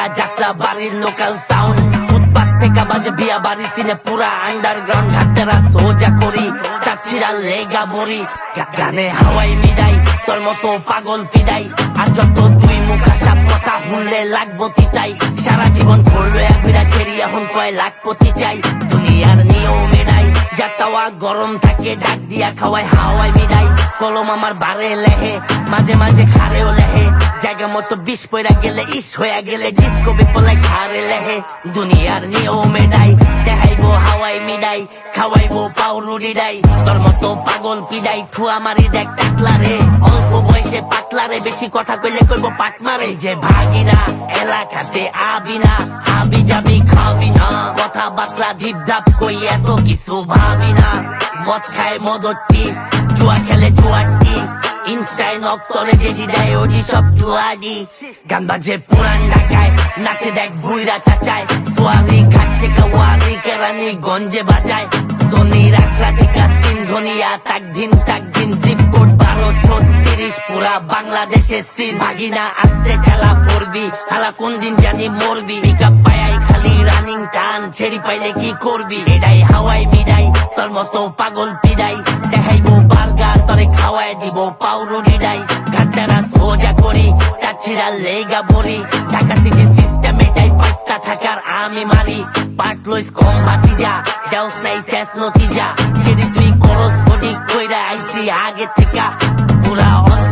বাড়ির local sound ফুটপাত থেকে বাজে বিয়া বাড়ি, সিনে পুরা আন্ডারগ্রাউন্ড ঘাটেরা সোজা করি। তাছিরা লেগা বড়ি গানে হাওয়াই মিডাই তোর মতো পাগল পিডাই আর যত দুই মুখ আসা কথা শুনলে লাগবো তিতাই। সারা জীবন করল ঘুরা ছেড়ি এখন কয় লাখপতি চাই। দুনিয়ার নিয়ম মেডাই যা গরম থাকে ডাক দিয়া খাওয়াই হাওয়াই মিডাই কলম আমার বারে লেহে, মাঝে মাঝে খারেও লেহে। জায়গা মতো বিষ পয়রা গেলে ইস হয়ে গেলে ডিস্কো বিপলাই খারে লেহে। দুনিয়ার নিয়ম মেডাই দেখাইবো হাওয়াই মিডাই, খাওয়াইবো পাউরুডি ডাই। তোর মতো পাগল পিডাই, ঠুয়া মারি দেখ টাকলা রে। অল্প বয়সে পাতলা রে, বেশি কথা কইলে কইব পাট মারে যে ভাগিনা, এলাকাতে আবি না হাবি যাবি খাবি না। কথা বাতরা ধিপ ধাপ কই এত কিছু ভাবি না। মদ খায় মদটি, জুয়া নক্তরে যেটি দেয় ওটি সব টুয়াডি গান বাজে পুরান ঢাকায়, নাচে দেখ বুইরা চাচায়। সোয়ারি ঘাট থেকে ওয়ারি কেরানি গঞ্জে বাজায়। সোনি রাখলা থেকে সিন্ধনিয়া তাক দিন তাক দিন জিপ কোড বারো, ছত্রিশ, পুরা বাংলাদেশে সিন। ভাগিনা আসতে চালা ফরবি, হালা কোন দিন জানি মরবি। খালি রানিং টান ছেড়ি পাইলে কি করবি? এটাই হাওয়াই মিডাই তোর মতো পাগল পিডাই দেখাইবো বার্গার তরে খাওয়াই দিব পাউরুটি ডাই। ঘাটারা সোজা করি টাছিরা লেগা বড়ি ঢাকা সিটি সিস্টেম এটাই পাট্টা থাকার আমি মারি। পাট লইস কম যা দেওস নাই শেষ নতিজা। যেটি তুই করস বডি কইরা আইসি আগে থেকে। পুরা অঞ্চলে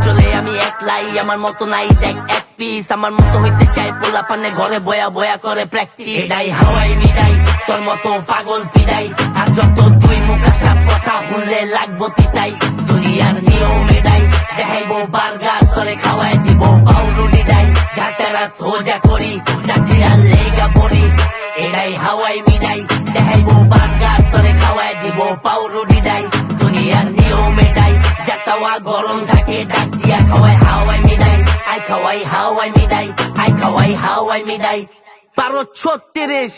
একলাই আমার মতো নাই, দেখ, এক পিস আমার মতো হইতে চাই পোলা পানে ঘরে বয়া বয়া করে প্র্যাকটিস এটাই হাওয়াই মিডাই তোর মতো পাগল পিডাই আর যত তুই মুখ আসা কথা শুনলে লাগবো তিতাই। দুনিয়ার নিয়ম এটাই দেখাইবো বার্গার করে খাওয়াই দিব পাউরুটি ডাই। ঘাটারা সোজা করি ডাচিরা লেগা পড়ি। এটাই হাওয়াই মিডাই যাতাওয়া গরম থাকে, ডাক দিয়া খাওয়াই হাওয়াই মিডাই আই খাওয়াই হাওয়াই মিডাই আই খাওয়াই হাওয়াই মিডাই পারো ছত্রিশ।